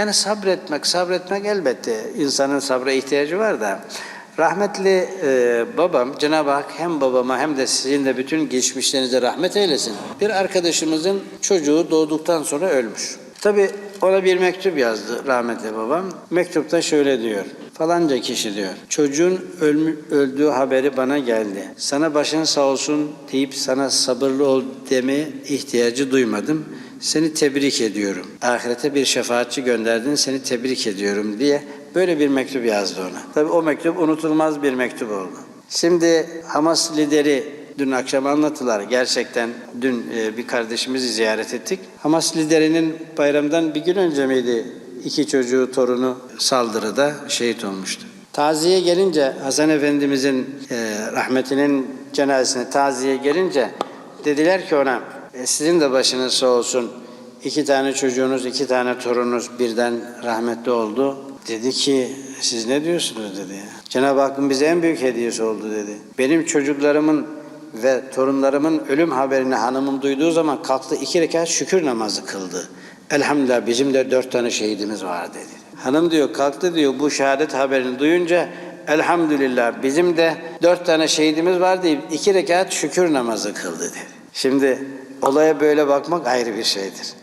Yani sabretmek, sabretmek elbette insanın sabra ihtiyacı var da rahmetli e, babam Cenab-ı Hak hem babama hem de sizin de bütün geçmişlerinize rahmet eylesin. Bir arkadaşımızın çocuğu doğduktan sonra ölmüş. Tabi ona bir mektup yazdı rahmetli babam. Mektupta şöyle diyor. Falanca kişi diyor. Çocuğun ölmü, öldüğü haberi bana geldi. Sana başın sağ olsun deyip sana sabırlı ol deme ihtiyacı duymadım. Seni tebrik ediyorum. Ahirete bir şefaatçi gönderdin, seni tebrik ediyorum diye böyle bir mektup yazdı ona. Tabii o mektup unutulmaz bir mektup oldu. Şimdi Hamas lideri dün akşam anlattılar. Gerçekten dün e, bir kardeşimizi ziyaret ettik. Hamas liderinin bayramdan bir gün önce miydi? İki çocuğu, torunu saldırıda şehit olmuştu. Taziye gelince Hasan Efendimizin e, rahmetinin cenazesine taziye gelince dediler ki ona "E, sizin de başınız sağ olsun. İki tane çocuğunuz, iki tane torununuz birden rahmetli oldu. Dedi ki siz ne diyorsunuz dedi. Cenab-ı Hakk'ın bize en büyük hediyesi oldu dedi. Benim çocuklarımın ve torunlarımın ölüm haberini hanımım duyduğu zaman kalktı iki rekat şükür namazı kıldı. Elhamdülillah bizim de dört tane şehidimiz var dedi. Hanım diyor kalktı diyor bu şehadet haberini duyunca elhamdülillah bizim de dört tane şehidimiz var deyip iki rekat şükür namazı kıldı dedi. Şimdi olaya böyle bakmak ayrı bir şeydir.